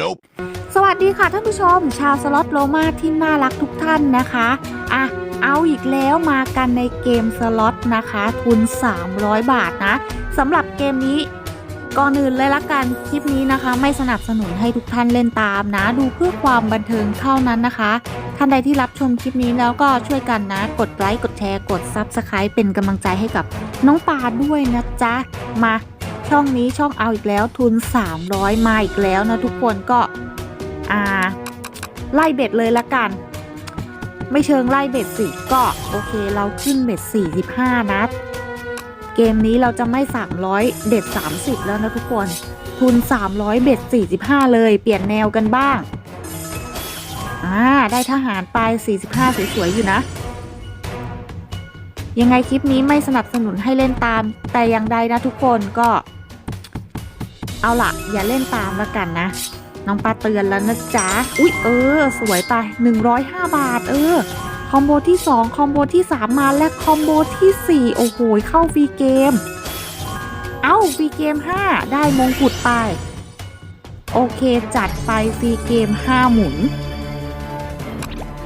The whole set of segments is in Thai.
Nope. สวัสดีค่ะท่านผู้ชม ชาวสล็อตโลมาที่น่ารักทุกท่านนะคะอะเอาอีกแล้วมากันในเกมสล็อตนะคะ ทุน 300 บาทนะสำหรับเกมนี้ก่อนอื่นเลยละกันคลิปนี้นะคะ ไม่สนับสนุนให้ทุกท่านเล่นตามนะ ดูเพื่อความบันเทิงเท่านั้นนะคะท่านใดที่รับชมคลิปนี้แล้วก็ช่วยกันนะ กดไลค์กดแชร์กด Subscribe เป็นกำลังใจให้กับน้องปาด้วยนะจ๊ะ มา ช่องนี้ช่องเอาอีกแล้วทุน 300 มาอีกแล้วนะทุกคนก็อ่าไล่เบ็ดเลยละกัน ไม่เชิงไล่เบ็ดสิก็โอเคเราขึ้นเบ็ด 45 นัด เกมนี้เราจะไม่ 300เด็ด 30 แล้วนะทุกคนทุน 300 เบ็ด 45 เลย เปลี่ยนแนวกันบ้างอ่าได้ทหารไป 45 สวยๆ อยู่นะ ยังไงคลิปนี้ไม่สนับสนุนให้เล่นตาม แต่อย่างใดนะทุกคนก็ เอาล่ะอย่าเล่นตามแล้วกันนะ น้องปลาเตือนแล้วนะจ๊ะ อุ๊ยเออ สวยไป 105 บาท เออ คอมโบที่ 2 คอมโบที่ 3 มาและคอมโบที่ 4 โอ้โห เข้าฟรีเกม เอ้าฟรีเกม 5 ได้มงกุฎไป โอเคจัดไปฟรีเกม 5 หมุน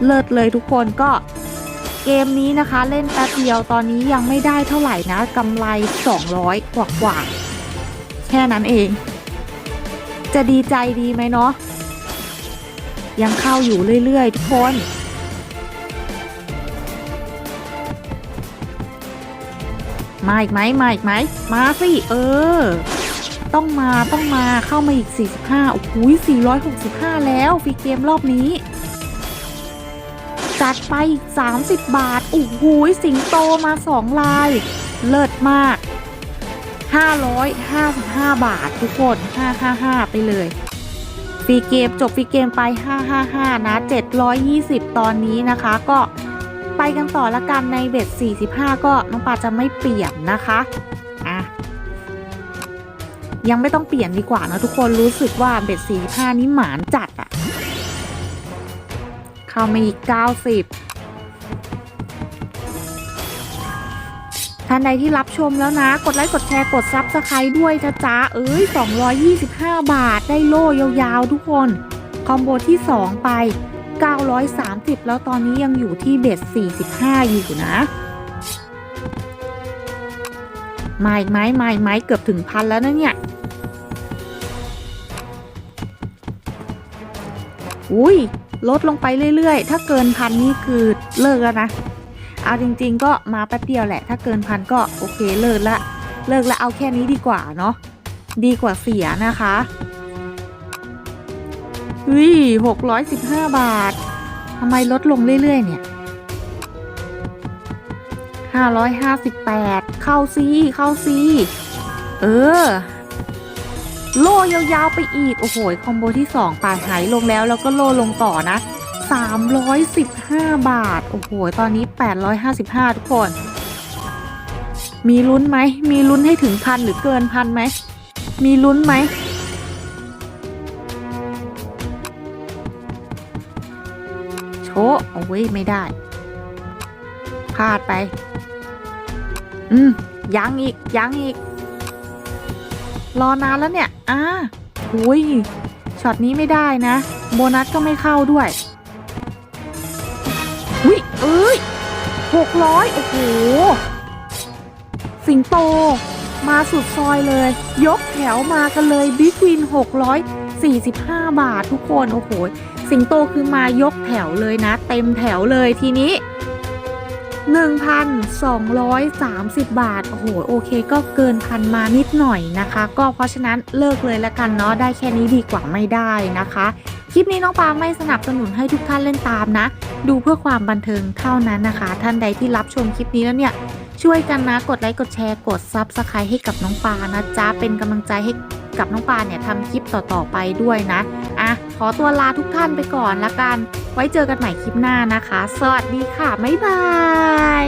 เลิศเลยทุกคนก็เกมนี้นะคะเล่นแป๊บเดียวตอนนี้ยังไม่ได้เท่าไหร่นะกำไร 200 กว่ากว่าแค่นั้นเอง จะดีใจดีไหมเนาะยังเข้าอยู่เรื่อยๆ ทุกคน มาอีกไหมมาอีกไหม มาสิ เออ ต้องมาต้องมาเข้ามาอีก 45 โอ้โห465 แล้วฟรีเกมรอบนี้ จัดไปอีก 30 บาท โอ้โหสิงโตมา 2 ลาย เลิศมาก 555 บาททุกคน 555 ไปเลย ฟรีเกมจบฟรีเกมไป 555 นะ 720 ตอนนี้นะคะก็ไปกันต่อละกันในเบ็ด 45 ก็น้องปาจะไม่เปลี่ยนนะคะอะยังไม่ต้องเปลี่ยนดีกว่านะทุกคนรู้สึกว่าเบ็ด 45 นี้หมานจัดอะเข้ามาอีก 90 ท่านใดที่รับชมแล้วนะ กดไลค์กดแชร์กดซับสไครต์ด้วยนะจ๊ะเอ้ย 225 บาทได้โล่ยาวๆทุกคน คอมโบที่ 2 ไป 930 แล้วตอนนี้ยังอยู่ที่เบส45 อยู่นะมาอีกไหมมาอีกไหมเกือบถึงพันแล้วนะเนี่ยอุ้ยลดลงไปเรื่อยๆ ถ้าเกินพันนี่คือเลิกแล้วนะ เอาจริง ๆ ก็มาแป๊บเดียวแหละ ถ้าเกินพันก็โอเคเลิกละ เลิกละเอาแค่นี้ดีกว่าเนาะดีกว่าเสียนะคะวิหกร้อยสิบห้าบาททำไมลดลงเรื่อย ๆ เนี่ยห้าร้อยห้าสิบแปดเข้าซีเข้าซีเออ โล่ยาวๆไปอีก โอ้โห คอมโบที่สองปาหายลงแล้วแล้วก็โล่ลงต่อนะ 315 บาท โอ้โห ตอนนี้ 855 ทุกคน มีลุ้นไหม มีลุ้นให้ถึงพันหรือเกินพันไหม มีลุ้นไหม โชะโอ้ยไม่ได้ พลาดไป อืม ยังอีก ยังอีก รอนานแล้วเนี่ย อ่าอุ้ยช็อตนี้ไม่ได้นะ โบนัสก็ไม่เข้าด้วย อุ้ยเอ้ยหกร้อยโอ้โห สิงโต มาสุดซอยเลย ยกแถวมากันเลยบิ๊กวิน645บาททุกคน โอ้โห สิงโตคือมายกแถวเลยนะ เต็มแถวเลยทีนี้ 1,230 บาท โอ้โห โอเค ก็เกินพันมานิดหน่อยนะคะ ก็เพราะฉะนั้นเลิกเลยละกันเนาะ ได้แค่นี้ดีกว่าไม่ได้นะคะ คลิปนี้น้องปาไม่สนับสนุนให้ทุกท่านเล่นตามนะ ดูเพื่อความบันเทิงเท่านั้นนะคะ ท่านใดที่รับชมคลิปนี้แล้วเนี่ยช่วยกันนะ กดไลค์ กดแชร์ กดซับสไครต์ให้กับน้องปานะจ๊ะ เป็นกำลังใจให้กับน้องปาเนี่ยทำคลิปต่อๆไปด้วยนะ อะ ขอตัวลาทุกท่านไปก่อนละกัน ไว้เจอกันใหม่คลิปหน้านะคะ สวัสดีค่ะ บ๊ายบาย